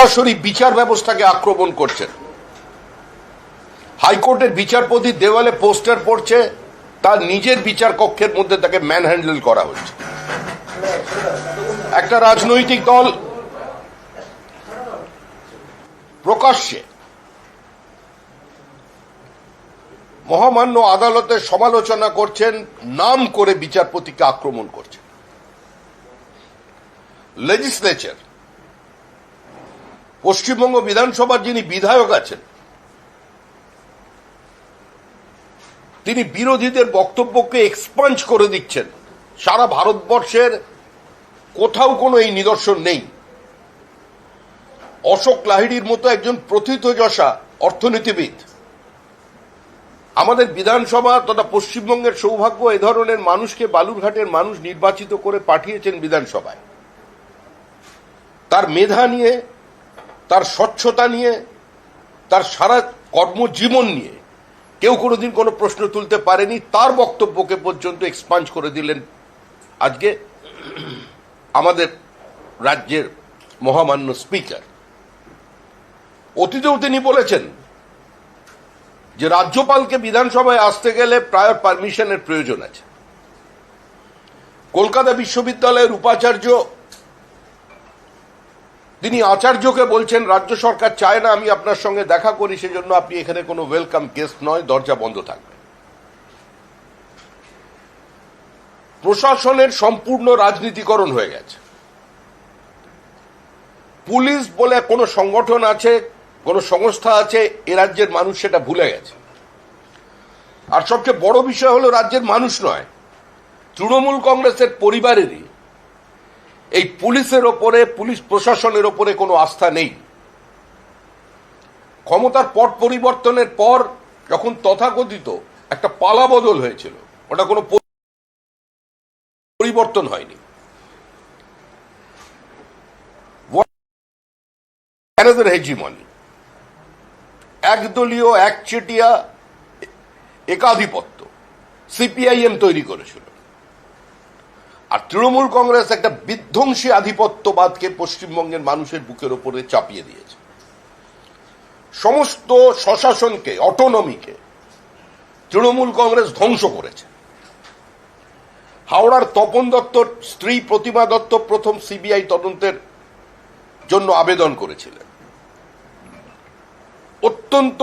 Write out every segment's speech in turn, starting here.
সরাসরি বিচার ব্যবস্থাকে আক্রমণ করছেন হাইকোর্টের বিচারপতি দেওয়ালে পোস্টার পড়ছে, তার নিজের বিচার কক্ষের মধ্যে তাকে ম্যান হ্যান্ডেল করা হচ্ছে। একটা রাজনৈতিক দল প্রকাশ্যে মহামান্য আদালতে সমালোচনা করছেন, নাম করে বিচারপতিকে আক্রমণ করছেন। লেজিসলেচার পশ্চিমবঙ্গ বিধানসভার যিনি বিধায়ক আছেন, তিনি বিরোধীদের বক্তব্যকে এক্সপাঞ্জ করে দিচ্ছেন। সারা ভারতবর্ষের কোথাও কোনো এই নিদর্শন নেই। অশোক লাহিড়ির মতো একজন প্রথিতযশা অর্থনীতিবিদ। আমাদের বিধানসভা তথা পশ্চিমবঙ্গের সৌভাগ্য এ ধরনের মানুষকে বালুরঘাটের মানুষ নির্বাচিত করে পাঠিয়েছেন বিধানসভায়। তার মেধা নিয়ে তার স্বচ্ছতা নিয়ে, তার সারা কর্মজীবন নিয়ে। কেউ কোনোদিন কোনো প্রশ্ন তুলতে পারেনি, তার বক্তব্যকে পর্যন্ত এক্সপাঞ্জ করে দিলেন আজকে আমাদের রাজ্যের মহামান্য স্পিকার অতীতেও তিনি বলেছেন যে রাজ্যপালকে বিধানসভায় আসতে গেলে প্রায় পারমিশনের প্রয়োজন আছে। কলকাতা বিশ্ববিদ্যালয়ের উপাচার্য তিনি আচার্যকে বলছেন, রাজ্য সরকার চায় না আমি আপনার সঙ্গে দেখা করি, সেজন্য আপনি এখানে কোনো ওয়েলকাম গেস্ট নয়, দরজা বন্ধ থাকবে। প্রশাসনের সম্পূর্ণ রাজনীতিকরণ হয়ে গেছে। পুলিশ বলে কোনো সংগঠন আছে, কোনো সংস্থা আছে, এ রাজ্যের মানুষ সেটা ভুলে গেছে। আর সবচেয়ে বড় বিষয় হলো, রাজ্যের মানুষ নয়, তৃণমূল কংগ্রেসের পরিবারেরই এই পুলিশের ওপরে, পুলিশ প্রশাসনের ওপরে কোনো আস্থা নেই। ক্ষমতার পট পরিবর্তনের পর যখন তথাকথিত একটা পালা বদল হয়েছিল, ওটা কোনো পরিবর্তন হয়নি। হেজিমনি, একদলীয়, একচেটিয়া, একাধিপত্য, সিপিআইএম তৈরি করেছিল। আর তৃণমূল কংগ্রেস একটা বিধ্বংসী আধিপত্যবাদকে পশ্চিমবঙ্গের মানুষের বুকের ওপরে চাপিয়ে দিয়েছে। সমস্ত স্বশাসনকে অটোনমিকে তৃণমূল কংগ্রেস ধ্বংস করেছে। হাওড়ার তপন দত্তর স্ত্রী প্রতিমা দত্ত প্রথম সিবিআই তদন্তের জন্য আবেদন করেছিলেন। অত্যন্ত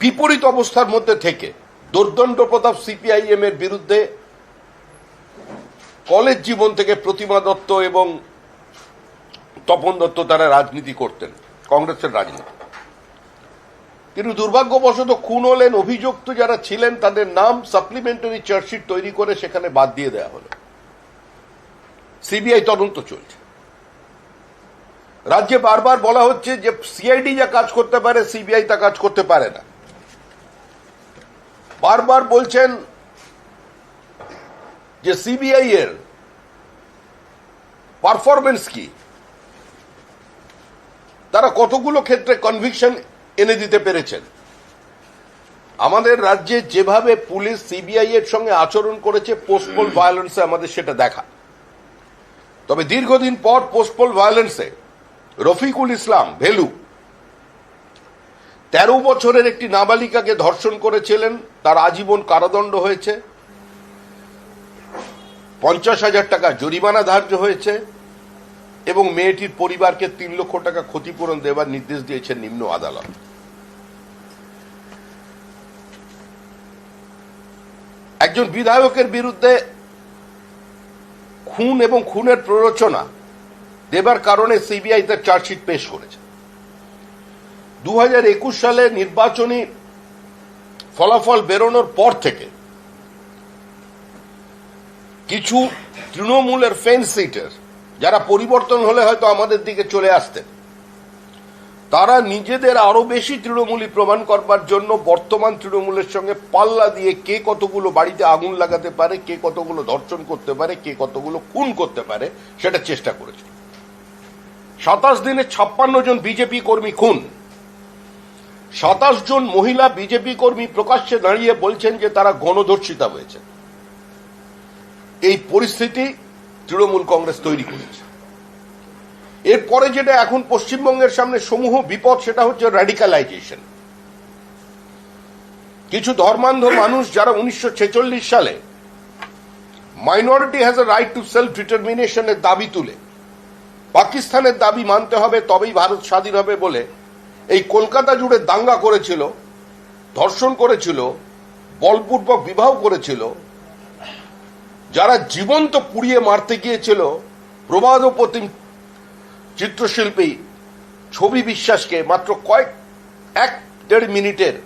বিপরীত অবস্থার মধ্যে থেকে দুর্দণ্ড প্রতাপ সিপিআইএম এর বিরুদ্ধে কলেজ জীবন থেকে প্রতিমা দত্ত এবং তপন দত্ত তারা রাজনীতি করতেন, কংগ্রেসের রাজনীতি। কিন্তু দুর্ভাগ্যবশত খুন হলেন, অভিযুক্ত যারা ছিলেন, তাদের নাম সাপ্লিমেন্টারি চার্জশিট তৈরি করে সেখানে বাদ দিয়ে দেওয়া হলো। সিবিআই তদন্ত চলছে। রাজ্যে বারবার বলা হচ্ছে যে সিআইডি যা কাজ করতে পারে সিবিআই তা কাজ করতে পারে না। বারবার বলছেন যে সিবিআই এর পারফরমেন্স কি? তারা কতগুলো ক্ষেত্রে কনভিকশন এনে দিতে পেরেছেন? আমাদের রাজ্যে যেভাবে পুলিশ সিবিআই এর সঙ্গে আচরণ করেছে পোস্টপোল ভায়োলেন্সে আমাদের সেটা দেখা। তবে দীর্ঘদিন পর পোস্টপোল ভায়োলেন্সে রফিকুল ইসলাম ভেলু তেরো বছরের একটি নাবালিকাকে ধর্ষণ করেছিলেন, তার আজীবন কারাদণ্ড হয়েছে। পঞ্চাশ হাজার টাকা জরিমানা ধার্য হয়েছে এবং মেয়েটির পরিবারকে তিন লক্ষ টাকা ক্ষতিপূরণ দেওয়ার নির্দেশ দিয়েছেন নিম্ন আদালত। একজন বিধায়কের বিরুদ্ধে খুন এবং খুনের প্ররোচনা দেবার কারণে সিবিআই তার চার্জশিট পেশ করেছে। দু হাজার একুশ সালে নির্বাচনী ফলাফল বেরোনোর পর থেকে কিছু তৃণমূলের ফেন্স সিটার যারা পরিবর্তন হলে হয়তো আমাদের দিকে চলে আসতেন, তারা নিজেদের আরও বেশি তৃণমূলী প্রমাণ করবার জন্য বর্তমান তৃণমূলের সঙ্গে পাল্লা দিয়ে কে কতগুলো বাড়িতে আগুন লাগাতে পারে, কে কতগুলো ধর্ষণ করতে পারে, কে কতগুলো খুন করতে পারে, সেটা চেষ্টা করেছে। সাতাশ দিনে ছাপ্পান্ন জন বিজেপি কর্মী খুন। সাতাশ জন মহিলা বিজেপি কর্মী প্রকাশ্যে দাঁড়িয়ে বলছেন যে তারা গণধর্ষিতা হয়েছে। এই পরিস্থিতি তৃণমূল কংগ্রেস তৈরি করেছে। এরপরে যেটা এখন পশ্চিমবঙ্গের সামনে সমূহ বিপদ, সেটা হচ্ছে র্যাডিকালাইজেশন কিছু ধর্মান্ধ মানুষ যারা উনিশশো সালে minority has a right to self ডিটারমিনেশনের দাবি তুলে, পাকিস্তানের দাবি মানতে হবে, তবেই ভারত স্বাধীন হবে বলে এই কলকাতা জুড়ে দাঙ্গা করেছিল, ধর্ষণ করেছিল, বলপূর্বক বিবাহ করেছিল যারা জীবন্ত পুড়িয়ে মারতে গিয়েছিল প্রবাদ প্রতিম চিত্রশিল্পী ছবি বিশ্বাসকে মাত্র কয়েক, এক দেড় মিনিটের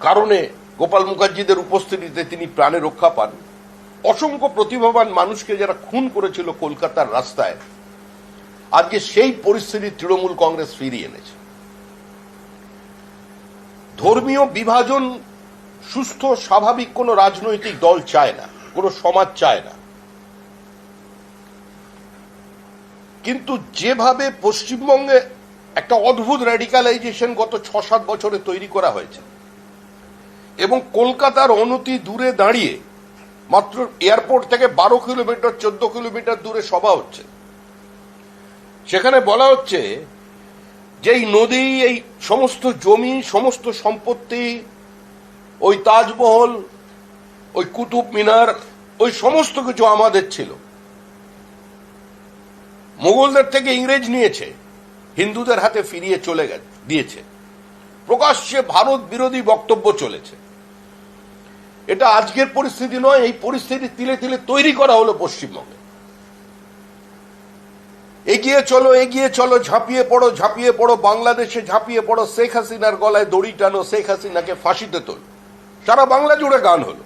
কারণে গোপাল মুখার্জিদের উপস্থিতিতে তিনি প্রাণে রক্ষা পান। অসংখ্য প্রতিভাবান মানুষকে যারা খুন করেছিল কলকাতার রাস্তায়, আজকে সেই পরিস্থিতি তৃণমূল কংগ্রেস ফিরিয়ে এনেছে। ধর্মীয় বিভাজন সুস্থ, স্বাভাবিক কোনো রাজনৈতিক দল চায় না, কোনো সমাজ চায় না। কিন্তু যেভাবে পশ্চিমবঙ্গে একটা অদ্ভুত র্যাডিকালাইজেশন গত ছ সাত বছরে তৈরি করা হয়েছে, এবং কলকাতার অনতি দূরে দাঁড়িয়ে মাত্র এয়ারপোর্ট থেকে বারো কিলোমিটার, চোদ্দ কিলোমিটার দূরে সভা হচ্ছে। সেখানে বলা হচ্ছে যে এই নদী, এই সমস্ত জমি, সমস্ত সম্পত্তি ওই তাজমহল, ওই কুতুব মিনার, ওই সমস্ত কিছু আমাদের ছিল। মোগলদের থেকে ইংরেজ নিয়েছে, হিন্দুদের হাতে ফিরিয়ে চলে দিয়েছে। প্রকাশ্যে ভারত বিরোধী বক্তব্য চলেছে। এটা আজকের পরিস্থিতি নয়, এই পরিস্থিতি তিলে তিলে তৈরি করা হলো পশ্চিমবঙ্গে। এগিয়ে চলো এগিয়ে চলো, ঝাঁপিয়ে পড়ো ঝাঁপিয়ে পড়ো বাংলাদেশে, ঝাঁপিয়ে পড়ো শেখ হাসিনার গলায় দড়ি টানো, শেখ হাসিনাকে ফাঁসিতে তোল। সারা বাংলা জুড়ে গান হলো।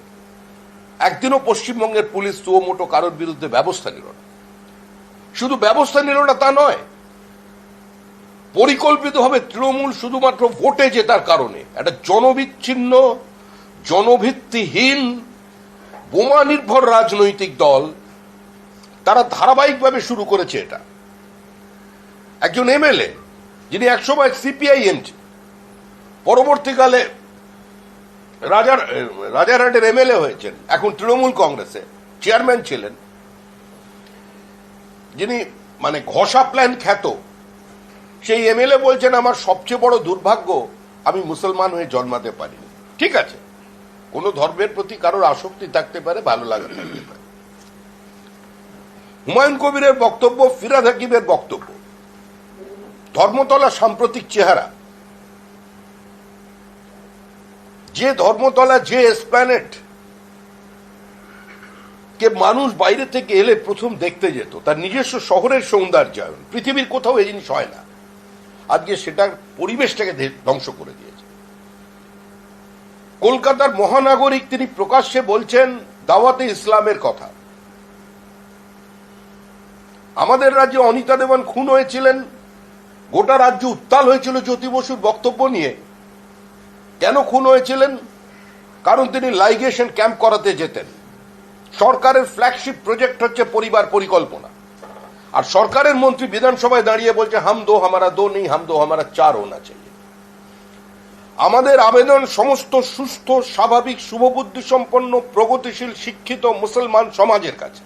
একদিনও পশ্চিমবঙ্গের পুলিশ সুমোটো কারোর বিরুদ্ধে ব্যবস্থা নিল না। শুধু ব্যবস্থা নিল না, তা নয়, পরিকল্পিতভাবে তৃণমূল শুধুমাত্র ভোটে জেতার কারণে একটা জনবিচ্ছিন্ন, জনভিত্তিহীন বোমা নির্ভর রাজনৈতিক দল তারা ধারাবাহিকভাবে শুরু করেছে এটা। একজন এমএলএ, যিনি একসময় সিপিআইএম পরবর্তীকালে রাজার রাজারহাটের এমএলএ হয়েছেন, এখন তৃণমূল কংগ্রেসে চেয়ারম্যান ছিলেন। যিনি মানে ঘষা প্ল্যান খ্যাত, সেই এমএলএ বলছেন, আমার সবচেয়ে বড় দুর্ভাগ্য, আমি মুসলমান হয়ে জন্মাতে পারিনি। ঠিক আছে, কোন ধর্মের প্রতি কারোর আসক্তি থাকতে পারে, ভালো লাগা থাকতে পারে। হুমায়ুন কবিরের বক্তব্য, ফিরাদ হাকিমের বক্তব্য। ধর্মতলা সাম্প্রতিক চেহারা যে ধর্মতলা, যে এসপ্ল্যানেট, কে মানুষ বাইরে থেকে এলে প্রথম দেখতে যেত, তার নিজস্ব শহরের সৌন্দর্যায়ন, পৃথিবীর কোথাও এই জিনিস হয় না। আজকে সেটার পরিবেশটাকে ধ্বংস করে দিয়েছে। কলকাতার মহানাগরিক তিনি প্রকাশ্যে বলছেন, দাওয়াতে ইসলামের কথা। আমাদের রাজ্যে অনিতা দেবান খুন হয়েছিলেন, গোটা রাজ্য উত্তাল হয়েছিল জ্যোতি বসুর বক্তব্য নিয়ে। কেন খুন হয়েছিলেন? কারণ তিনি লাইগেশন ক্যাম্প করাতে যেতেন। সরকারের ফ্ল্যাগশিপ প্রজেক্ট হচ্ছে পরিবার পরিকল্পনা। আর সরকারের মন্ত্রী বিধানসভায় দাঁড়িয়ে বলছে, হাম দো, হামারা দো নেই, হাম দো, হামারা চার হোনা চাই আমাদের আবেদন সমস্ত সুস্থ, স্বাভাবিক শুভবুদ্ধি সম্পন্ন প্রগতিশীল, শিক্ষিত মুসলমান সমাজের কাছে।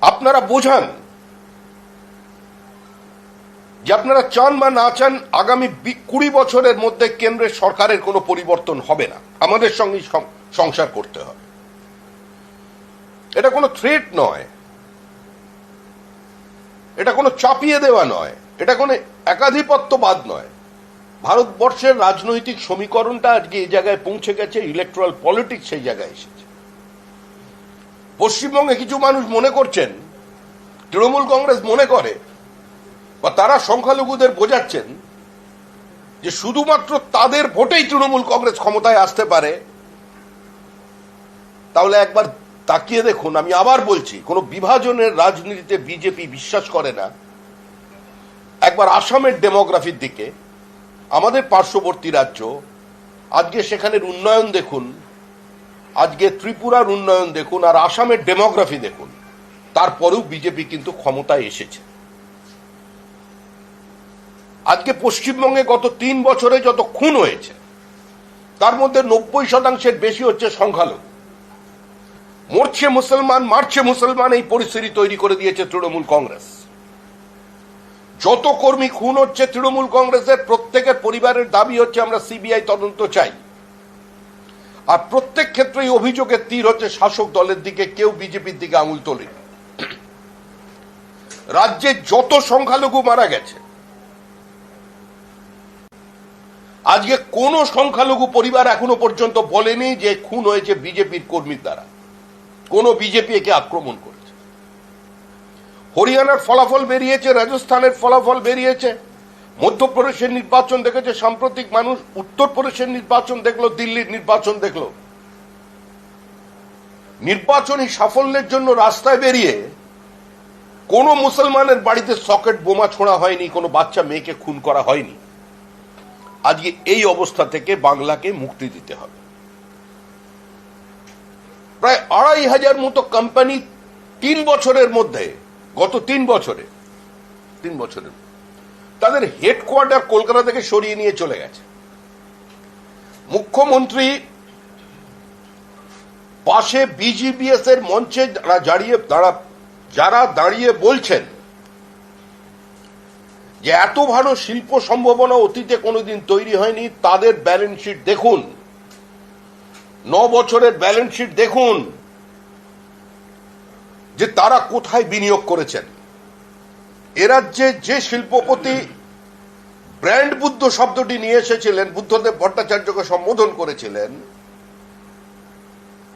আপনারা বোঝান যে আপনারা চান বা না চান, আগামী কুড়ি বছরের মধ্যে কেন্দ্রের সরকারের কোনো পরিবর্তন হবে না। আমাদের সঙ্গে সংসার করতে হবে। এটা কোনো থ্রেট নয়। এটা কোনো চাপিয়ে দেওয়া নয়। এটা কোনো একাধিপত্যবাদ নয়। ভারতবর্ষের রাজনৈতিক সমীকরণটা আজকে এই জায়গায় পৌঁছে গেছে ইলেকট্রাল পলিটিক্স সেই জায়গায় এসেছে। পশ্চিমবঙ্গে কিছু মানুষ মনে করছেন, তৃণমূল কংগ্রেস মনে করে বা তারা সংখ্যালঘুদের বোঝাচ্ছেন যে শুধুমাত্র তাদের ভোটেই তৃণমূল কংগ্রেস ক্ষমতায় আসতে পারে। তাহলে একবার তাকিয়ে দেখুন, আমি আবার বলছি, কোন বিভাজনের রাজনীতিতে বিজেপি বিশ্বাস করে না। একবার আসামের ডেমোগ্রাফির দিকে, আমাদের পার্শ্ববর্তী রাজ্য, আজকে সেখানের উন্নয়ন দেখুন, আজকে ত্রিপুরার উন্নয়ন দেখুন, আর আসামের ডেমোগ্রাফি দেখুন, তারপরেও বিজেপি কিন্তু ক্ষমতায় এসেছে। আজকে পশ্চিমবঙ্গে গত তিন বছরে যত খুন হয়েছে, তার মধ্যে নব্বই শতাংশের বেশি হচ্ছে সংখ্যালঘু। মরছে মুসলমান, মারছে মুসলমান এই পরিস্থিতি তৈরি করে দিয়েছে তৃণমূল কংগ্রেস। যত কর্মী খুন হচ্ছে তৃণমূল কংগ্রেসের, প্রত্যেকের পরিবারের দাবি হচ্ছে আমরা সিবিআই তদন্ত চাই। আর প্রত্যেক ক্ষেত্রেই অভিযোগের তীর হচ্ছে শাসক দলের দিকে, কেউ বিজেপির দিকে আঙুল তোলে রাজ্যে যত সংখ্যালঘু মারা গেছে আজকে কোন সংখ্যালঘু পরিবার এখনও পর্যন্ত বলেনি যে খুন হয়েছে বিজেপির কর্মীর দ্বারা। কোন বিজেপি একে আক্রমণ করেছে। হরিয়ানার ফলাফল বেরিয়েছে, রাজস্থানের ফলাফল বেরিয়েছে। মধ্যপ্রদেশের নির্বাচন দেখেছে, সাম্প্রতিক মানুষ উত্তরপ্রদেশের নির্বাচন দেখল, দিল্লির নির্বাচন দেখল। নির্বাচনী সাফল্যের জন্য রাস্তায় বেরিয়ে কোন মুসলমানের বাড়িতে সকেট বোমা ছোড়া হয়নি, কোনো বাচ্চা মেয়েকে খুন করা হয়নি। আজকে এই অবস্থা থেকে বাংলাকে মুক্তি দিতে হবে। প্রায় আড়াই হাজার মতো কোম্পানি তিন বছরের মধ্যে, গত তিন বছরে, তিন বছরের তাদের হেডকোয়ার্টার কলকাতা থেকে সরিয়ে নিয়ে চলে গেছে। মুখ্যমন্ত্রী পাশে বিজিবিএস এর মঞ্চে যারা দাঁড়িয়ে দাঁড়া যারা দাঁড়িয়ে বলছেন যে এত ভালো শিল্প সম্ভাবনা অতীতে কোনোদিন তৈরি হয়নি, তাদের ব্যালেন্স শিট দেখুন। ন বছরের ব্যালেন্স শিট দেখুন যে তারা কোথায় বিনিয়োগ করেছেন। এ রাজ্যে যে শিল্পপতি ব্র্যান্ড বুদ্ধ শব্দটি নিয়ে এসেছিলেন, বুদ্ধদেব ভট্টাচার্যকে সম্বোধন করেছিলেন,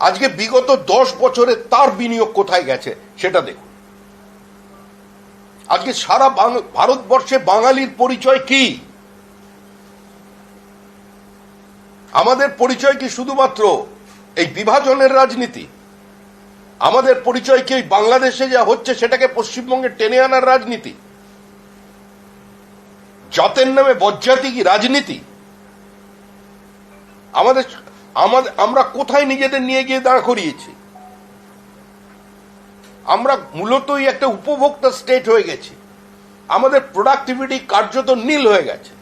আজকে বিগত দশ বছরে তার বিনিয়োগ কোথায় গেছে সেটা দেখুন। আজকে সারা ভারতবর্ষে বাঙালির পরিচয় কি? আমাদের পরিচয় কি শুধুমাত্র এই বিভাজনের রাজনীতি? আমাদের পরিচয় কি বাংলাদেশে যা হচ্ছে সেটাকে পশ্চিমবঙ্গে টেনে আনার রাজনীতি? জাতের নামে বজ্জাতি কি রাজনীতি? আমাদের, আমরা কোথায় নিজেদের নিয়ে গিয়ে দাঁড় করিয়েছি? আমরা মূলতই একটা উপভোক্তা স্টেট হয়ে গেছি। আমাদের প্রোডাক্টিভিটি কার্যত নীল হয়ে গেছে।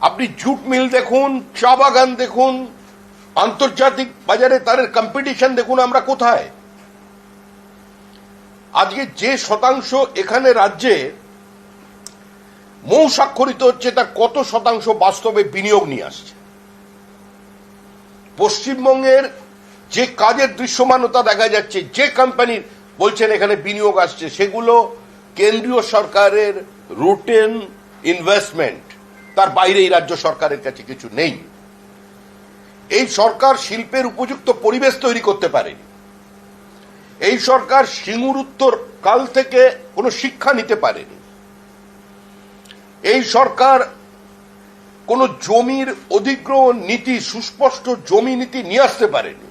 আপনি জুট মিল দেখুন, চা বাগান দেখুন, আন্তর্জাতিক বাজারে তাদের কম্পিটিশন দেখুন আমরা কোথায়। আজকে যে শতাংশ এখানে রাজ্যে মৌ স্বাক্ষরিত হচ্ছে, তার কত শতাংশ বাস্তবে বিনিয়োগ নিয়ে আসছে। পশ্চিমবঙ্গের যে কাজের দৃশ্যমানতা দেখা যাচ্ছে, যে কোম্পানির বলছেন এখানে বিনিয়োগ আসছে, সেগুলো কেন্দ্রীয় সরকারের রুটেন ইনভেস্টমেন্ট তার বাইরে এই রাজ্য সরকারের কাছে কিছু নেই। এই সরকার শিল্পের উপযুক্ত পরিবেশ তৈরি করতে পারেনি এই সরকার সিঙ্গুর উত্তর কাল থেকে কোনো শিক্ষা নিতে পারেনি। এই সরকার কোন জমির অধিগ্রহণ নীতি, সুস্পষ্ট জমি নীতি নিয়ে আসতে পারেনি।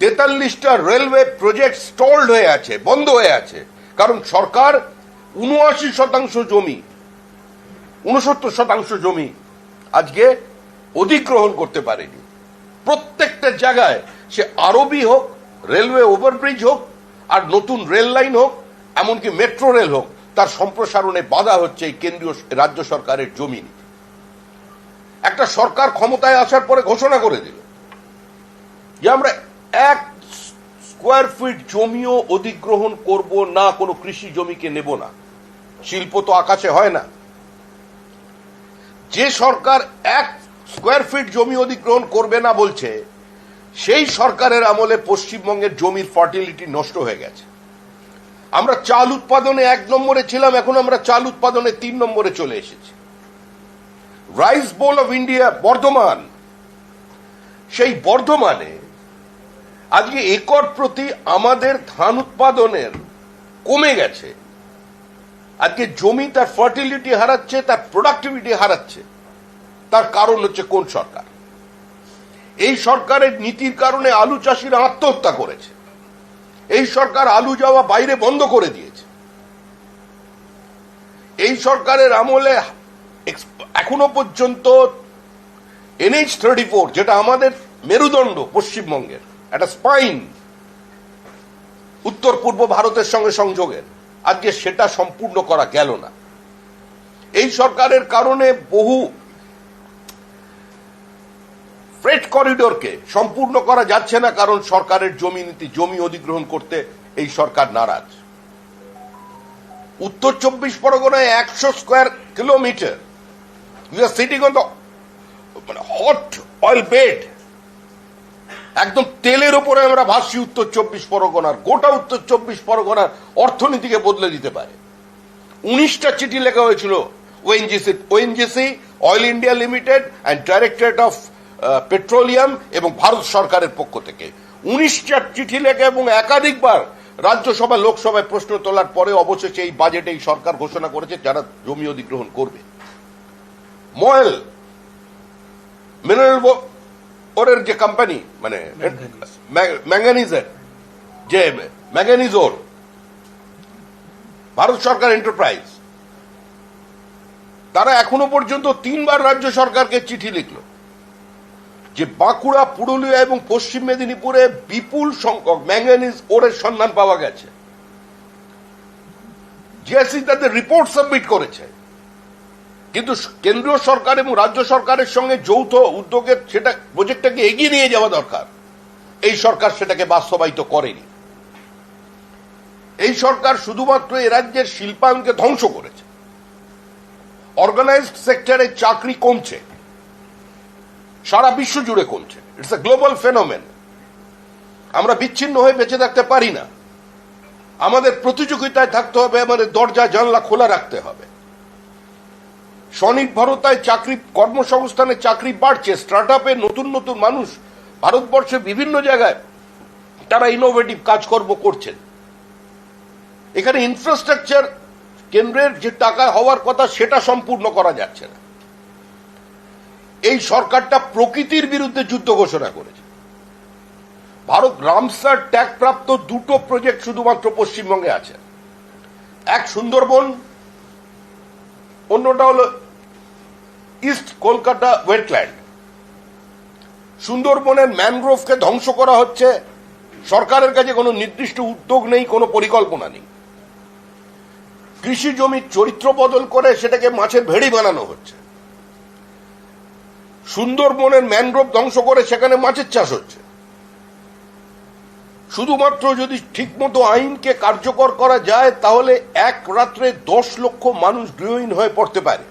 তেতাল্লিশটা রেলওয়ে প্রজেক্ট স্টল্ড হয়ে আছে, বন্ধ হয়ে আছে। কারণ সরকার উনআশি শতাংশ জমি উনসত্তর শতাংশ জমি আজকে অধিগ্রহণ করতে পারেনি। প্রত্যেকটা জায়গায় সে আরবি হোক, রেলওয়ে ওভারব্রিজ হোক, আর নতুন রেল লাইন হোক, এমনকি মেট্রো রেল হোক, তার সম্প্রসারণে বাধা হচ্ছে এই কেন্দ্রীয় রাজ্য সরকারের জমি একটা সরকার ক্ষমতায় আসার পরে ঘোষণা করে দিল যে আমরা এক স্কোয়ার ফিট জমিও অধিগ্রহণ করব না, কোনো কৃষি জমিকে নেব না। শিল্প তো আকাশে হয় না। যে সরকার এক স্কোয়ার ফিট জমি অধিগ্রহণ করবে না বলছে, সেই সরকারের আমলে পশ্চিমবঙ্গের জমির ফার্টিলিটি নষ্ট হয়ে গেছে। আমরা চাল উৎপাদনে এক নম্বরে ছিলাম, এখন আমরা চাল উৎপাদনে তিন নম্বরে চলে এসেছি। Rice bowl of India Bardhaman, সেই বর্ধমানে আজকে একর প্রতি আমাদের ধান উৎপাদনের কমে গেছে। আজকে জমি তার ফার্টিলিটি হারাচ্ছে, তার প্রোডাক্টিভিটি হারাচ্ছে। তার কারণ হচ্ছে কোন সরকার? এই সরকারের নীতির কারণে আলু চাষিরা আত্মহত্যা করেছে। এই সরকার আলু যাওয়া বাইরে বন্ধ করে দিয়েছে। এই সরকারের আমলে এখনও পর্যন্ত এনএইচ থার্টি ফোর, যেটা আমাদের মেরুদণ্ড পশ্চিমবঙ্গের একটা স্পাইন উত্তর পূর্ব ভারতের সঙ্গে সংযোগের। আজকে সেটা সম্পূর্ণ করা গেল না। এই সরকারের কারণে বহু ফ্রেট করিডোরকে সম্পূর্ণ করা যাচ্ছে না, কারণ সরকারের জমি নীতি, জমি অধিগ্রহণ করতে এই সরকার নারাজ। উত্তর চব্বিশ পরগনায় একশো স্কোয়ার কিলোমিটার। ইউ হট অয়েল বেড একদম তেলের উপরে আমরা ভাসছি উত্তর চব্বিশ পরগনার, গোটা উত্তর চব্বিশ পরগনার অর্থনীতিকে বদলে দিতে পারে। উনিশটা চিঠি লেখা হয়েছিল ONGC ONGC oil India limited and directorate of petroleum এবং ভারত সরকারের পক্ষ থেকে। উনিশটা চিঠি লেখা এবং একাধিকবার রাজ্যসভা, লোকসভায় প্রশ্ন তোলার পরে অবশেষে এই বাজেটে এই সরকার ঘোষণা করেছে, যারা জমি অধিগ্রহণ করবে। ময়েল মিনারেল ওরের যে কোম্পানি মানে ম্যাঙ্গানিজের যে ম্যাঙ্গানিজোর ভারত সরকার এন্টারপ্রাইজ তারা এখনও পর্যন্ত তিনবার রাজ্য সরকারকে চিঠি লিখল যে বাঁকুড়া পুরুলিয়া এবং পশ্চিম মেদিনীপুরে বিপুল সংখ্যক ম্যাঙ্গানিজ ওরের সন্ধান পাওয়া গেছে। জিএসসি তাদের রিপোর্ট সাবমিট করেছে। কিন্তু কেন্দ্রীয় সরকার এবং রাজ্য সরকারের সঙ্গে যৌথ উদ্যোগে সেটা প্রজেক্টটাকে এগিয়ে নিয়ে যাওয়া দরকার। এই সরকার সেটাকে বাস্তবায়িত করেনি। এই সরকার শুধুমাত্র এ রাজ্যের শিল্পায়নকে ধ্বংস করেছে। অর্গানাইজড সেক্টরে চাকরি কমছে। সারা বিশ্ব জুড়ে কমছে। ইটস এ গ্লোবাল ফেনোমেন আমরা বিচ্ছিন্ন হয়ে বেঁচে থাকতে পারি না। আমাদের প্রতিযোগিতায় থাকতে হবে, আমাদের দরজা জানলা খোলা রাখতে হবে। স্বনির্ভরতায় চাকরি, কর্মসংস্থানে চাকরি বাড়ছে স্টার্ট নতুন নতুন মানুষ ভারতবর্ষের বিভিন্ন জায়গায় তারা ইনোভেটিভ কাজকর্ম করছেন। এখানে ইনফ্রাস্ট্রাকচার কেন্দ্রের যে টাকা হওয়ার কথা, সেটা সম্পূর্ণ করা যাচ্ছে না। এই সরকারটা প্রকৃতির বিরুদ্ধে যুদ্ধ ঘোষণা করেছে। ভারত রামসার ট্যাগ প্রাপ্ত দুটো প্রজেক্ট শুধুমাত্র পশ্চিমবঙ্গে আছে। এক সুন্দরবন অন্যটা হলো ইস্ট কলকাতা ওয়েটল্যান্ড সুন্দরবনের ম্যানগ্রোভকে ধ্বংস করা হচ্ছে। সরকারের কাছে কোনো নির্দিষ্ট উদ্যোগ নেই, কোনো পরিকল্পনা নেই। কৃষি জমির চরিত্র বদল করে সেটাকে মাছের ভেড়ি বানানো হচ্ছে। সুন্দরবনের ম্যানগ্রোভ ধ্বংস করে সেখানে মাছের চাষ হচ্ছে। শুধুমাত্র যদি ঠিকমতো আইনকে কার্যকর করা যায়, তাহলে এক রাত্রে দশ লক্ষ মানুষ গৃহহীন হয়ে পড়তে পারে।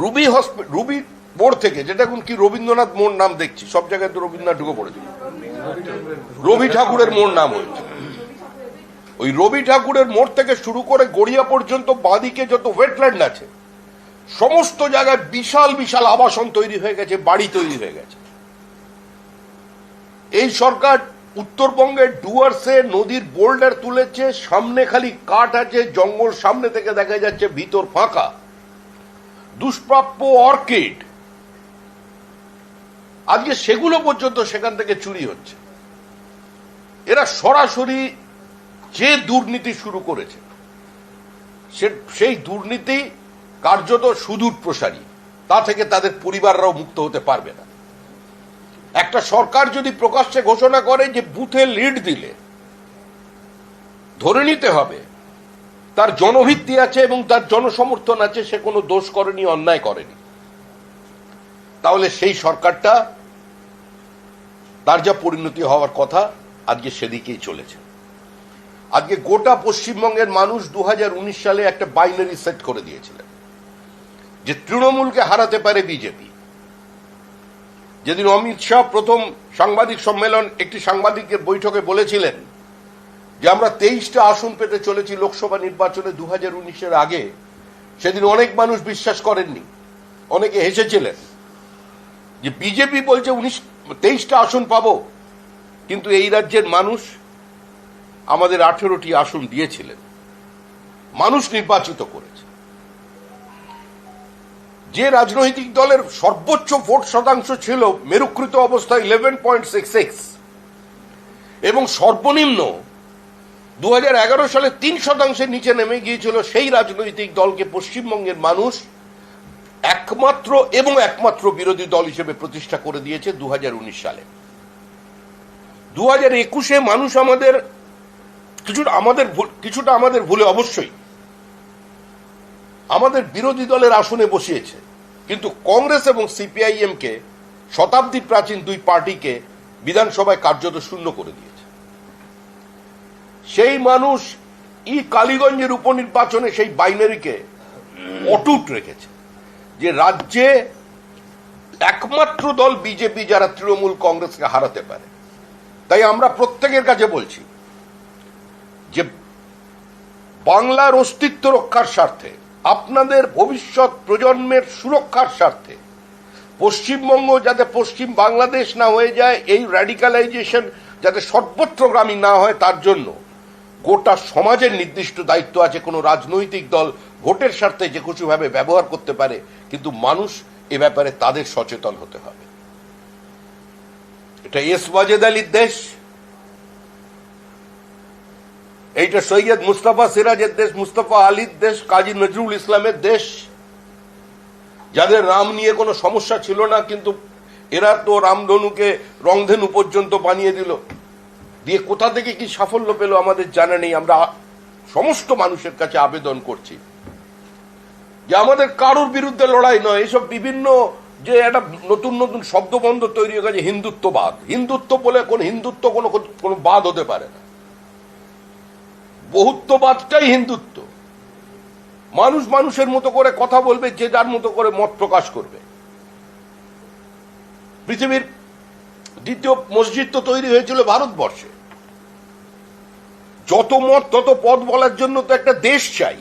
রুবি হসপিটাল রুবি মোড় থেকে, যেটা এখন কি রবীন্দ্রনাথ মোড় নাম দেখছি, সব জায়গায় তো রবীন্দ্রনাথ ঢুকে পড়েছে। রবি ঠাকুরের মোড় নাম হয়েছে। ওই রবি ঠাকুরের মোড় থেকে শুরু করে গড়িয়া পর্যন্ত বাঁদিকে যত ওয়েটল্যান্ড আছে, সমস্ত জায়গায় বিশাল বিশাল আবাসন তৈরি হয়ে গেছে, বাড়ি তৈরি হয়ে গেছে। এই সরকার উত্তরবঙ্গের ডুয়ার্সে নদীর বোল্ডার তুলেছে, সামনে খালি কাঠ আছে, জঙ্গল সামনে থেকে দেখা যাচ্ছে ভিতর ফাঁকা। দুষ্প্রাপ্য অর্কিড। আজকে সেগুলো পর্যন্ত সেখান থেকে চুরি হচ্ছে। এরা সরাসরি যে দুর্নীতি শুরু করেছে, সে- সেই দুর্নীতি কার্যত সুদূর প্রসারী তা থেকে তাদের পরিবাররাও মুক্ত হতে পারবে না। একটা সরকার যদি প্রকাশ্যে ঘোষণা করে যে বুথে লিড দিলে, ধরে নিতে হবে, তার জনভিত্তি আছে এবং তার জনসমর্থন আছে, সে কোনো দোষ করেনি, অন্যায় করেনি। তাহলে সেই সরকারটা তার যা পরিণতি হওয়ার কথা আজকে সেদিকেই চলেছে। আজকে গোটা পশ্চিমবঙ্গের মানুষ দু হাজার উনিশ সালে একটা বাইনারি সেট করে দিয়েছিলেন, যে তৃণমূলকে হারাতে পারে বিজেপি। যেদিন অমিত শাহ প্রথম সাংবাদিক সম্মেলন একটি সাংবাদিকের বৈঠকে বলেছিলেন যে আমরা তেইশটা আসন পেতে চলেছি লোকসভা নির্বাচনে দু হাজার উনিশের আগে, সেদিন অনেক মানুষ বিশ্বাস করেননি, অনেকে হেসেছিলেন যে বিজেপি বলছে উনিশ, তেইশটা আসন পাবো, কিন্তু এই রাজ্যের মানুষ আমাদের আঠেরোটি আসন দিয়েছিলেন, মানুষ নির্বাচিত করেছে যে রাজনৈতিক দলের সর্বোচ্চ ভোট শতাংশ ছিল মেরুকৃত অবস্থায় ইলেভেন পয়েন্ট সিক্স সিক্স এবং সর্বনিম্ন দু সালে তিন শতাংশের নিচে নেমে গিয়েছিল সেই রাজনৈতিক দলকে পশ্চিমবঙ্গের মানুষ একমাত্র এবং একমাত্র বিরোধী দল হিসেবে প্রতিষ্ঠা করে দিয়েছে দু হাজার উনিশ সালে। দু হাজার একুশে মানুষ আমাদের কিছুটা আমাদের কিছুটা আমাদের ভুলে অবশ্যই আমাদের বিরোধী দলের আসনে বসিয়েছে। কিন্তু কংগ্রেস এবং সিপিআইএম কে শতাব্দী প্রাচীন দুই পার্টিকে বিধানসভায় কার্যত শূন্য করে দিয়েছে। সেই মানুষ ই কালীগঞ্জের উপনির্বাচনে সেই বাইনারিকে অটুট রেখেছে যে রাজ্যে একমাত্র দল বিজেপি যারা তৃণমূল কংগ্রেসকে হারাতে পারে। তাই আমরা প্রত্যেকের কাছে বলছি যে বাংলার অস্তিত্ব রক্ষার স্বার্থে আপনাদের ভবিষ্যৎ প্রজন্মের সুরক্ষার স্বার্থে। পশ্চিমবঙ্গ যাতে পশ্চিম বাংলাদেশ না হয়ে যায়, এই র্যাডিকালাইজেশন যাতে সর্বত্র গ্রামীণ না হয়, তার জন্য গোটা সমাজের নির্দিষ্ট দায়িত্ব আছে। কোনো রাজনৈতিক দল ভোটের স্বার্থে যে কিছুভাবে ব্যবহার করতে পারে, কিন্তু মানুষ এ ব্যাপারে তাদের সচেতন হতে হবে। এটা এস ওয়াজেদ আলীর দেশ এইটা সৈয়দ মুস্তাফা সিরাজের দেশ, মুস্তাফা আলীর দেশ, কাজী নজরুল ইসলামের দেশ। যাদের রাম নিয়ে কোনো সমস্যা ছিল না, কিন্তু এরা তো রামধনুকে রংধনু পর্যন্ত বানিয়ে দিল। দিয়ে কোথা থেকে কি সাফল্য পেল আমাদের জানা নেই। আমরা সমস্ত মানুষের কাছে আবেদন করছি। যে আমাদের কারোর বিরুদ্ধে লড়াই নয়, এসব বিভিন্ন যে একটা নতুন নতুন শব্দবন্ধ তৈরি হয়ে গেছে, হিন্দুত্ববাদ। হিন্দুত্ব বলে কোন হিন্দুত্ব কোনো কোনো বাদ হতে পারে না। বহুত্ববাদটাই হিন্দুত্ব। মানুষ মানুষের মতো করে কথা বলবে, যে যার মতো করে মত প্রকাশ করবে। পৃথিবীর দ্বিতীয় মসজিদ তো তৈরি হয়েছিল ভারতবর্ষে। যত মত, তত পদ বলার জন্য তো একটা দেশ চাই।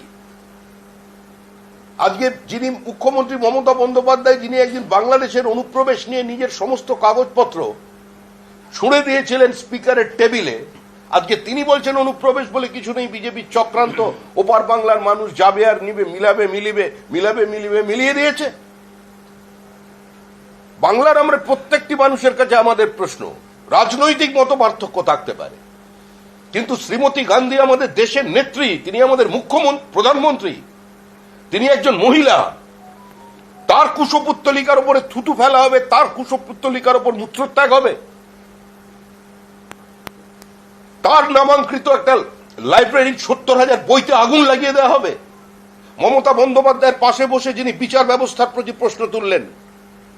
আজকে যিনি মুখ্যমন্ত্রী মমতা বন্দ্যোপাধ্যায়, যিনি একদিন বাংলাদেশের অনুপ্রবেশ নিয়ে নিজের সমস্ত কাগজপত্র ছুঁড়ে দিয়েছিলেন স্পিকারের টেবিলে আজকে তিনি বলছেন অনুপ্রবেশ বলে কিছু নেই বিজেপির চক্রান্ত, ওপার বাংলার মানুষ যাবে আর নিবে, মিলাবে, মিলিবে মিলাবে, মিলিবে, মিলিয়ে দিয়েছে। বাংলার আমরা প্রত্যেকটি মানুষের কাছে আমাদের প্রশ্ন, রাজনৈতিক মত পার্থক্য থাকতে পারে। কিন্তু শ্রীমতী গান্ধী আমাদের দেশের নেত্রী, তিনি আমাদের মুখ্যমন্ত্রী, প্রধানমন্ত্রী, তিনি একজন মহিলা। তার কুশপুত্তলিকার উপরে থুতু ফেলা হবে, তার কুশপুত্তলিকার উপর মূত্রত্যাগ হবে। তার নামাঙ্কৃত একটা লাইব্রেরির সত্তর হাজার বইতে আগুন লাগিয়ে দেওয়া হবে। মমতা বন্দ্যোপাধ্যায়ের পাশে বসে যিনি বিচার ব্যবস্থার প্রতি প্রশ্ন তুললেন,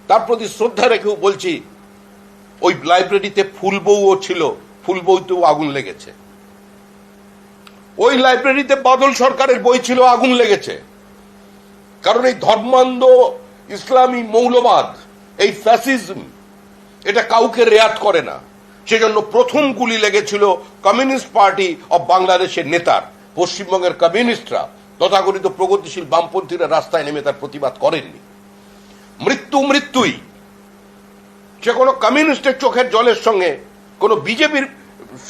তার প্রতি শ্রদ্ধা রেখেও বলছি, ওই লাইব্রেরিতে ফুল বউও ছিল, ফুল বউতেও আগুন লেগেছে। ওই লাইব্রেরিতে বাদল সরকারের বই ছিল, আগুন লেগেছে। কারণ এই ধর্মান্ধ ইসলামী মৌলবাদ, এই ফ্যাসিজম এটা কাউকে রেয়াত করে না। সেজন্য প্রথম গুলি লেগেছিল কমিউনিস্ট পার্টি অব বাংলাদেশের নেতার। পশ্চিমবঙ্গের কমিউনিস্টরা তথাকথিত প্রগতিশীল বামপন্থীরা রাস্তায় নেমে তার প্রতিবাদ করেননি। মৃত্যু মৃত্যুই। সে কোনো কমিউনিস্টের চোখের জলের সঙ্গে কোনো বিজেপির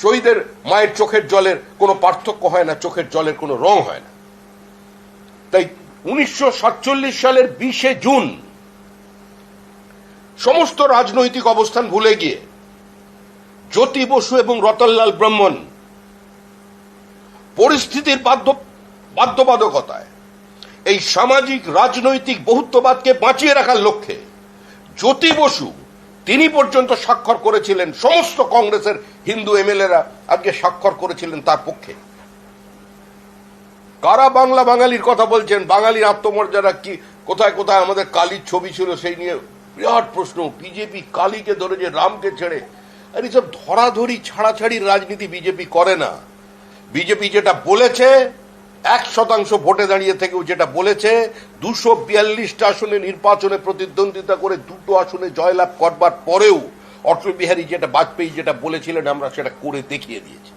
শহীদের মায়ের চোখের জলের কোনো পার্থক্য হয় না, চোখের জলের কোনো রং হয় না। তাই উনিশশো সাতচল্লিশ সালের বিশে জুন সমস্ত রাজনৈতিক অবস্থান ভুলে গিয়ে জ্যোতি বসু এবং রতনলাল ব্রহ্মণ। পরিস্থিতির বাধ্য বাধ্যবাধকতায় এই সামাজিক, রাজনৈতিক বহুত্ববাদকে বাঁচিয়ে রাখার লক্ষ্যে জ্যোতি বসু তিনি পর্যন্ত স্বাক্ষর করেছিলেন সমস্ত কংগ্রেসের হিন্দু এমএলএরা আজকে স্বাক্ষর করেছিলেন তার পক্ষে। কারা বাংলা বাঙালির কথা বলছেন? বাঙালির আত্মমর্যাদা কি? কোথায় কোথায় আমাদের কালীর ছবি ছিল সেই নিয়ে বিরাট প্রশ্ন। বিজেপি কালীকে ধরে যে রামকে ছেড়ে আর এইসব ধরাধরি ছাড়াছাড়ির রাজনীতি বিজেপি করে না। বিজেপি যেটা বলেছে, এক শতাংশ ভোটে দাঁড়িয়ে থেকেও যেটা বলেছে, দুশো বিয়াল্লিশটা আসনে নির্বাচনে প্রতিদ্বন্দ্বিতা করে দুটো আসনে জয়লাভ করবার পরেও অটল বিহারী যেটা বাজপেয়ী যেটা বলেছিলেন, আমরা সেটা করে দেখিয়ে দিয়েছি।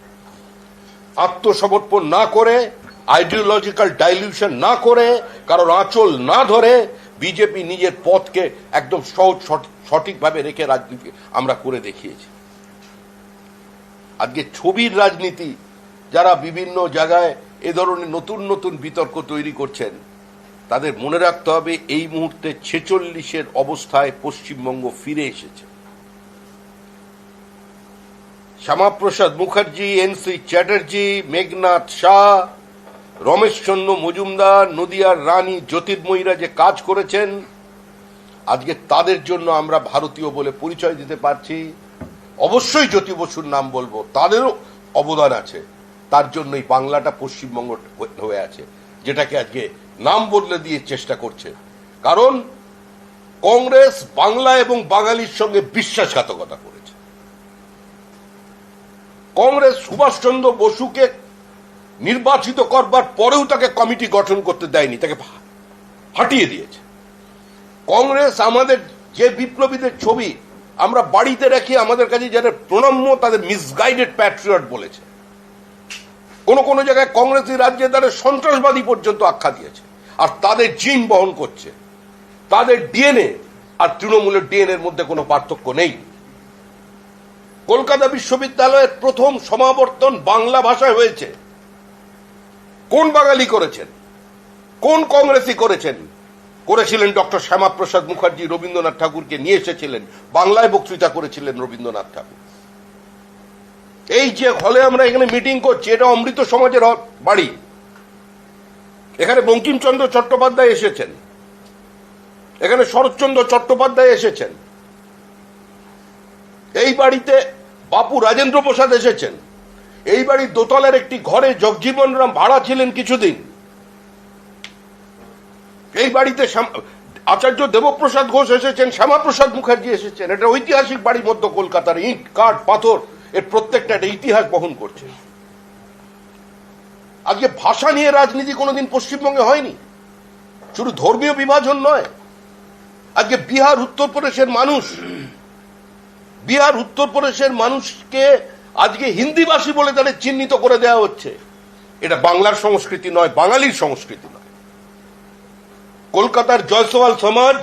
আত্মসমর্পণ না করে আইডিওলজিক্যাল ডাইলিউশন না করে কারণ আঁচল না ধরে বিজেপি নিজের পথকে একদম সহজ সঠ- সঠিকভাবে রেখে রাজনীতি আমরা করে দেখিয়েছি। আজকে ছবির রাজনীতি, যারা বিভিন্ন জায়গায় এ ধরনের নতুন নতুন বিতর্ক তৈরি করছেন, তাদের মনে রাখতে হবে এই মুহূর্তে ছেচল্লিশের অবস্থায় পশ্চিমবঙ্গ ফিরে এসেছে। শ্যামাপ্রসাদ মুখার্জি, এনসি চ্যাটার্জি, মেঘনাথ শাহ রমেশচন্দ্র মজুমদার, নদিয়ার রানী জ্যোতির্ময়ীরা যে কাজ করেছেন, আজকে তাদের জন্য আমরা ভারতীয় বলে পরিচয় দিতে পারছি। অবশ্যই জ্যোতি বসুর নাম বলব। তাদেরও অবদান আছে। তার জন্যই বাংলাটা পশ্চিমবঙ্গ হয়ে আছে, যেটাকে আজকে নাম বদলে দিয়ে চেষ্টা করছে। কারণ কংগ্রেস বাংলা এবং বাঙালির সঙ্গে বিশ্বাসঘাতকতা করেছে। কংগ্রেস সুভাষচন্দ্র বসুকে নির্বাচিত করবার পরেও তাকে কমিটি গঠন করতে দেয়নি, তাকে হাঁটিয়ে দিয়েছে। কংগ্রেস আমাদের যে বিপ্লবীদের ছবি আমরা বাড়িতে রেখে, আমাদের কাছে যারা প্রণম্য তাদের মিসগাইডেড প্যাট্রিয়ট বলেছে। কোন কোন জায়গায় কংগ্রেসী রাজ্যে তাদের সন্ত্রাসবাদী পর্যন্ত আখ্যা দিয়েছে। আর তাদের জিন বহন করছে। তাদের ডিএনএ, আর তৃণমূলের ডিএনএ এর মধ্যে কোনো পার্থক্য নেই। কলকাতা বিশ্ববিদ্যালয়ের প্রথম সমাবর্তন বাংলা ভাষায় হয়েছে। কোন বাঙালি করেছেন? কোন কংগ্রেসই করেছেন? করেছিলেন ডক্টর শ্যামাপ্রসাদ মুখার্জি, রবীন্দ্রনাথ ঠাকুরকে নিয়ে এসেছিলেন। বাংলায় বক্তৃতা করেছিলেন রবীন্দ্রনাথ ঠাকুর। এই যে হলে আমরা এখানে মিটিং করছি, এটা অমৃত সমাজের বাড়ি। এখানে বঙ্কিমচন্দ্র চট্টোপাধ্যায় এসেছেন। এখানে শরৎচন্দ্র চট্টোপাধ্যায় এসেছেন। এই বাড়িতে বাপু রাজেন্দ্র প্রসাদ এসেছেন। এই বাড়ির দোতলার একটি ঘরে জগজীবন রাম ভাড়া ছিলেন কিছুদিন। এই বাড়িতে আচার্য দেবপ্রসাদ ঘোষ এসেছেন, শ্যামাপ্রসাদ মুখার্জি এসেছেন। এটা ঐতিহাসিক বাড়ি মধ্য কলকাতার ইট, কাঠ, পাথর, এর প্রত্যেকটা একটা ইতিহাস বহন করছে। আজকে ভাষা নিয়ে রাজনীতি কোনোদিন পশ্চিমবঙ্গে হয়নি। শুধু ধর্মীয় বিভাজন নয়, আজকে বিহার, উত্তরপ্রদেশের মানুষ, বিহার, উত্তরপ্রদেশের মানুষকে আজকে হিন্দিভাষী বলে তাদের চিহ্নিত করে দেওয়া হচ্ছে। এটা বাংলার সংস্কৃতি নয়, বাঙালির সংস্কৃতি নয়। কলকাতার জয়সওয়াল সমাজ,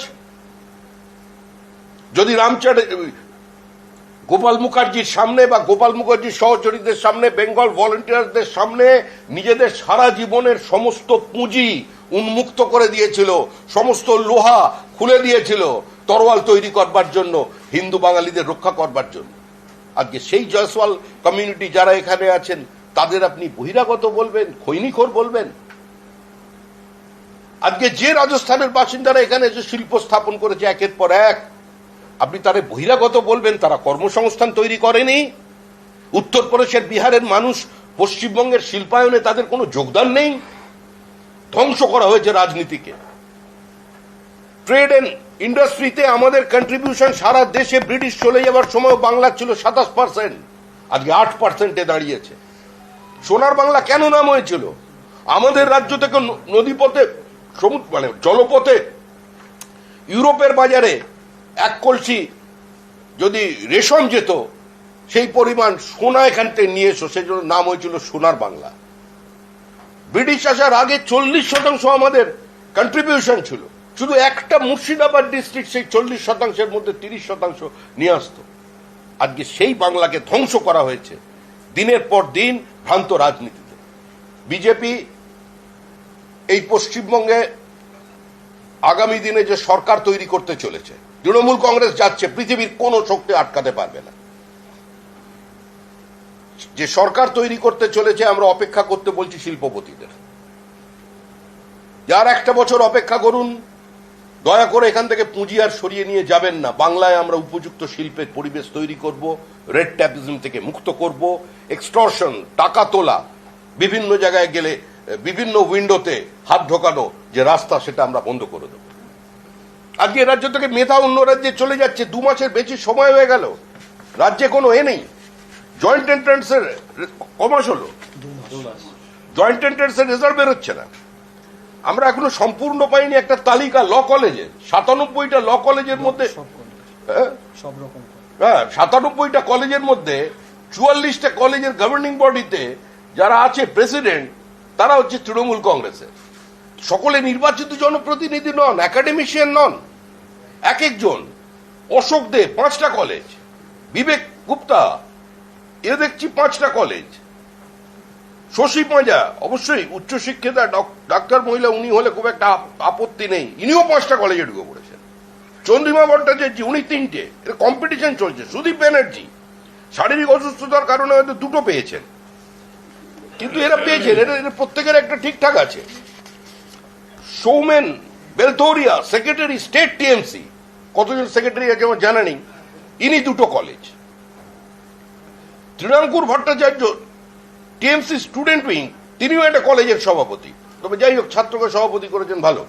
যদি রামচাঁদ গোপাল মুখার্জির সামনে বা গোপাল মুখার্জির সহচরীদের সামনে, বেঙ্গল ভলেন্টিয়ারদের সামনে নিজেদের সারা জীবনের সমস্ত পুঁজি উন্মুক্ত করে দিয়েছিল, সমস্ত লোহা খুলে দিয়েছিল তরোয়াল তৈরি করবার জন্য, হিন্দু বাঙালিদের রক্ষা করবার জন্য। আজকে সেই জয়সওয়াল কমিউনিটি যারা এখানে আছেন, তাদের আপনি বহিরাগত বলবেন, খৈনিখোর বলবেন? আজকে যে রাজস্থানের বাসিন্দারা এখানে এসে শিল্প স্থাপন করেছে একের পর এক, আপনি তারে বহিরাগত বলবেন, তারা কর্মসংস্থান তৈরি করেনি। উত্তরপ্রদেশের বিহারের মানুষ পশ্চিমবঙ্গের শিল্পায়নে তাদের কোনো যোগদান নেই। ধ্বংস করা হয়েছে রাজনীতিকে। ট্রেড এন্ড ইন্ডাস্ট্রিতে আমাদের কন্ট্রিবিউশন সারা দেশে ব্রিটিশ চলে যাওয়ার সময় বাংলা ছিল সাতাশ পার্সেন্ট আজকে আট পার্সেন্টে দাঁড়িয়েছে। সোনার বাংলা কেন নাম হয়েছিল? আমাদের রাজ্য থেকে নদীপথে সমুদ্র মানে জলপথে, ইউরোপের বাজারে এক কলসি যদি রেশম যেত, সেই পরিমাণ সোনা এখান থেকে নিয়ে এসো। সেই জন্য নাম হয়েছিল সোনার বাংলা। ব্রিটিশ আসার আগে চল্লিশ শতাংশ আমাদের কন্ট্রিবিউশন ছিল। শুধু একটা মুর্শিদাবাদ ডিস্ট্রিক্ট সেই চল্লিশ শতাংশের মধ্যে তিরিশ শতাংশ নিয়ে আসতো। আজকে সেই বাংলাকে ধ্বংস করা হয়েছে। দিনের পর দিন ভ্রান্ত রাজনীতিতে। বিজেপি এই পশ্চিমবঙ্গে আগামী দিনে যে সরকার তৈরি করতে চলেছে, তৃণমূল কংগ্রেস যাচ্ছে, পৃথিবীর কোন শক্তি আটকাতে পারবে না। যে সরকার তৈরি করতে চলেছে, আমরা অপেক্ষা করতে বলছি শিল্পপতিদের। যার একটা বছর অপেক্ষা করুন, দয়া করে এখান থেকে পুঁজি আর সরিয়ে নিয়ে যাবেন না। বাংলায় আমরা উপযুক্ত শিল্পের পরিবেশ তৈরি করব রেড ট্যাপিজম থেকে মুক্ত করব এক্সটর্শন টাকা তোলা, বিভিন্ন জায়গায় গেলে বিভিন্ন উইন্ডোতে হাত ঢোকানো যে রাস্তা সেটা আমরা বন্ধ করে দেব। আজকে রাজ্য থেকে মেধা অন্য রাজ্যে চলে যাচ্ছে দু মাসের বেশি সময় হয়ে গেল। রাজ্যে কোনো এ নেই। জয়েন্ট এন্ট্রান্সের কমাস হলো। জয়েন্ট এন্ট্রান্সের রেজাল্ট বেরোচ্ছে না। আমরা এখনও সম্পূর্ণ পাইনি একটা তালিকা ল কলেজে সাতানব্বইটা ল কলেজের মধ্যে হ্যাঁ? হ্যাঁ সাতানব্বইটা কলেজের মধ্যে চুয়াল্লিশটা কলেজের গভর্নিং বডিতে যারা আছে প্রেসিডেন্ট তারা হচ্ছে তৃণমূল কংগ্রেসের। সকলে নির্বাচিত জনপ্রতিনিধি নন একাডেমিশিয়ান নন। এক একজন, অশোক দে, পাঁচটা কলেজ বিবেক গুপ্তা, এ দেখছি পাঁচটা কলেজ শশী পাঁজা, অবশ্যই উচ্চশিক্ষিতা ডক- ডাক্তার মহিলা, উনি হলে খুব একটা আপ- আপত্তি নেই। ইনিও পাঁচটা কলেজে ঢুকে পড়েছেন। চন্দ্রিমা ভট্টাচার্য, উনি তিনটে। এর কম্পিটিশন চলছে। সুদীপ ব্যানার্জি, শারীরিক অসুস্থতার কারণে হয়তো দুটো পেয়েছেন। কিন্তু এরা পেয়েছেন, এরা প্রত্যেকের একটা ঠিকঠাক আছে। Soumen Belthoria secretary state TMC কতজন সেক্রেটারি আছে আমার জানা নেই, ইনি দুটো college Trinankur Bhattacharya TMC student wing তিনিও একটা কলেজের সভাপতি। তবে যাই হোক, ছাত্রকে সভাপতি করেছেন ভালো।